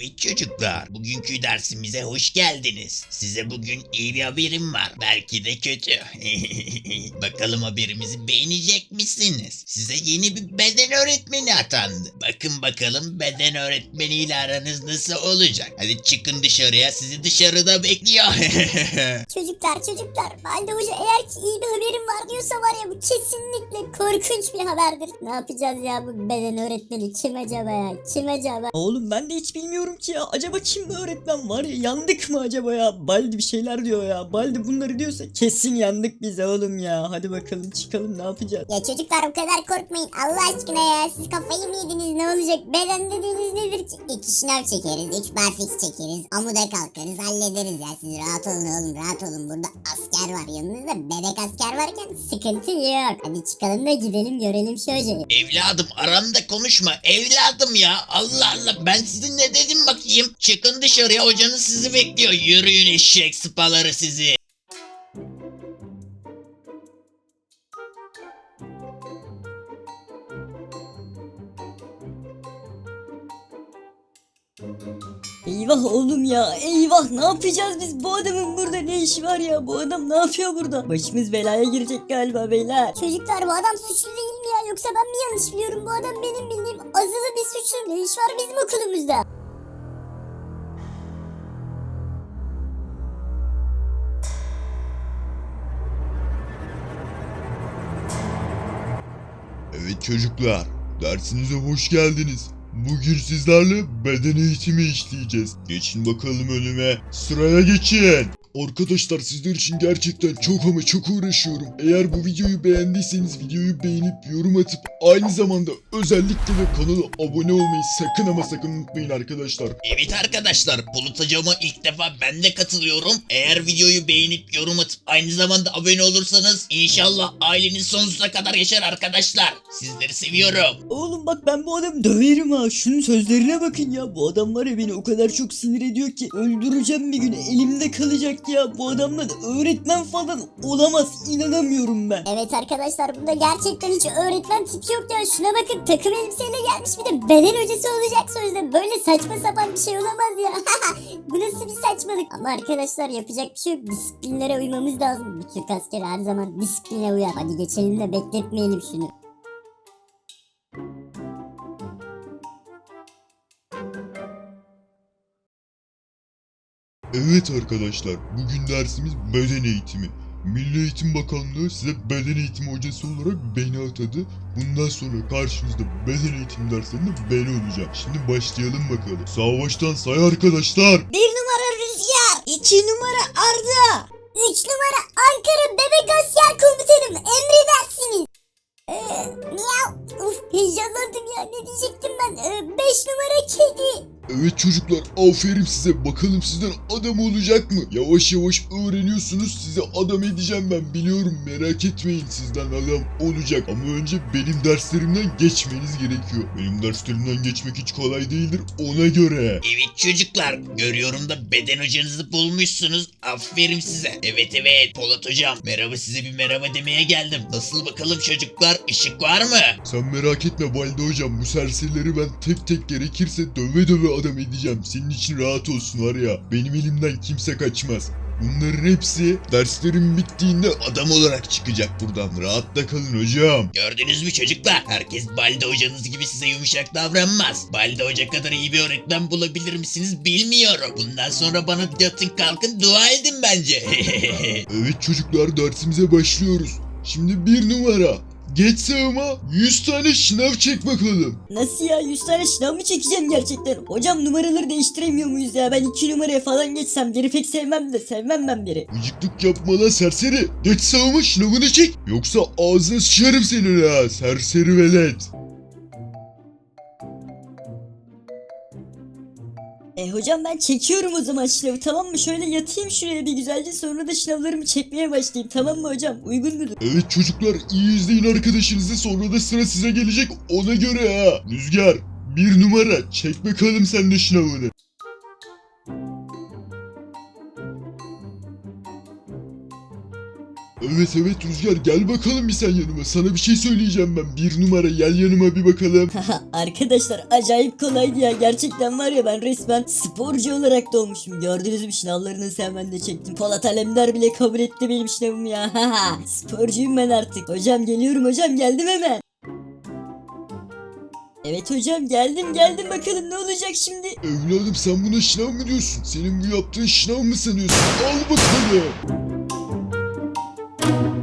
Evet çocuklar, bugünkü dersimize hoş geldiniz. Size bugün iyi bir haberim var. Belki de kötü. Bakalım haberimizi beğenecek misiniz? Size yeni bir beden öğretmeni atandı. Bakın bakalım beden öğretmeniyle aranız nasıl olacak? Hadi çıkın dışarıya, sizi dışarıda bekliyor. Çocuklar çocuklar Balde Hoca eğer ki iyi bir haberim var diyorsa var ya bu kesinlikle korkunç bir haberdir. Ne yapacağız ya bu beden öğretmeni kim acaba ya kim acaba? Oğlum ben de hiç bilmiyorum ki ya. Acaba kim öğretmen var ya? Yandık mı acaba ya? Baldi bir şeyler diyor ya. Baldi bunları diyorsa kesin yandık biz oğlum ya. Hadi bakalım çıkalım ne yapacağız? Ya çocuklar o kadar korkmayın Allah aşkına ya siz kafayı mı yediniz ne olacak beden dediğiniz nedir ki? İki şınav çekeriz üç barfix çekeriz amuda kalkarız hallederiz ya siz rahat olun oğlum rahat olun burada asker var yanınızda bebek asker varken sıkıntı yok. Hadi çıkalım da gidelim görelim şu hocayı. evladım aramda konuşma. Evladım ya. Allah Allah ben sizin ne dedim bakayım. Çıkın dışarıya hocanız sizi bekliyor. Yürüyün eşek sıpaları sizi. Eyvah oğlum ya. Eyvah ne yapacağız biz? Bu adamın burada ne işi var ya? Bu adam ne yapıyor burada? Başımız belaya girecek galiba beyler. Çocuklar bu adam suçlu değil mi ya yoksa ben mi yanlış biliyorum bu adam benim bildiğim azılı bir suçlu ne iş var bizim okulumuzda? Evet çocuklar, dersinize hoş geldiniz. Bugün sizlerle beden eğitimi işleyeceğiz. Geçin bakalım önüme. Sıraya geçin. Arkadaşlar sizler için gerçekten çok ama çok uğraşıyorum. Eğer bu videoyu beğendiyseniz videoyu beğenip yorum atıp aynı zamanda özellikle de kanala abone olmayı sakın ama sakın unutmayın arkadaşlar. Evet arkadaşlar Bulut hocama ilk defa ben de katılıyorum. Eğer videoyu beğenip yorum atıp aynı zamanda abone olursanız inşallah aileniz sonsuza kadar yaşar arkadaşlar. Sizleri seviyorum. Oğlum bak ben bu adamı döverim ha. Şunun sözlerine bakın ya. Bu adam var ya beni o kadar çok sinir ediyor ki. Öldüreceğim bir gün elimde kalacak ya. Bu adamla da öğretmen falan olamaz. İnanamıyorum ben. Evet arkadaşlar bunda gerçekten hiç öğretmen tipi yok ya. Şuna bakın takım elbiseyle gelmiş bir de beden hocası olacak sözde. Böyle saçma sapan bir şey olamaz ya. Bu nasıl bir saçmalık? Ama arkadaşlar yapacak bir şey yok. Disiplinlere uymamız lazım. Bir Türk askeri her zaman disipline uyar. Hadi geçelim de bekletmeyelim şunu. Evet arkadaşlar, bugün dersimiz beden eğitimi. Milli Eğitim Bakanlığı size beden eğitimi hocası olarak beni atadı. Bundan sonra karşınızda beden eğitimi derslerinde ben olacağım. Şimdi başlayalım bakalım. Sağ baştan say arkadaşlar. Bir numara Rüzgar. iki numara Arda. Üç numara Ankara Bebek Asker Komutanım. Emredersiniz. Ee, miyav. Uf heyecanlandım ya. Ne diyecektim ben? Ee, beş numara kedi. Evet çocuklar aferin size. Bakalım sizden adam olacak mı? Yavaş yavaş öğreniyorsunuz. Size adam edeceğim ben biliyorum. Merak etmeyin sizden adam olacak. Ama önce benim derslerimden geçmeniz gerekiyor. Benim derslerimden geçmek hiç kolay değildir ona göre. Evet çocuklar görüyorum da beden hocanızı bulmuşsunuz. Aferin size. Evet evet Polat hocam merhaba size bir merhaba demeye geldim. Nasıl bakalım çocuklar ışık var mı? Sen merak etme Balde hocam. Bu serserileri ben tek tek gerekirse döve döve adam edeceğim. Senin için rahat olsun var ya. Benim elimden kimse kaçmaz. Bunların hepsi derslerim bittiğinde adam olarak çıkacak buradan. Rahatta kalın hocam. Gördünüz mü çocuklar? Herkes Balde hocanız gibi size yumuşak davranmaz. Balde hoca kadar iyi bir öğretmen bulabilir misiniz bilmiyorum. Bundan sonra bana yatın kalkın dua edin bence. Evet çocuklar dersimize başlıyoruz. Şimdi bir numara. Geç sağıma 100 tane şınav çek bakalım. Nasıl ya 100 tane şınav mı çekeceğim gerçekten? Hocam numaraları değiştiremiyor muyuz ya? Ben 2 numaraya falan geçsem biri pek sevmem de sevmem ben biri. Gıcıklık yapma lan serseri. Geç sağıma şınavını çek. Yoksa ağzına sıçarım senin ha. Serseri velet. Hocam ben çekiyorum o zaman şınavı tamam mı? Şöyle yatayım şuraya bir güzelce sonra da şınavlarımı çekmeye başlayayım tamam mı hocam? Uygun mudur? Evet çocuklar iyi izleyin arkadaşınızı sonra da sıra size gelecek ona göre ha. Rüzgar bir numara çek bakalım sen de şınavını. Evet evet Rüzgar gel bakalım bir sen yanıma. Sana bir şey söyleyeceğim ben. Bir numara gel yanıma bir bakalım. Arkadaşlar acayip kolaydı ya. Gerçekten var ya ben resmen sporcu olarak doğmuşum. Gördünüz mü sınavlarını hemen de çektim. Polat Alemdar bile kabul etti benim sınavımı ya. Sporcuyum ben artık. Hocam geliyorum hocam geldim hemen. Evet hocam geldim geldim bakalım ne olacak şimdi? Evladım sen buna şınav mı diyorsun? Senin bu yaptığın şınav mı sanıyorsun? Al bakalım. thank you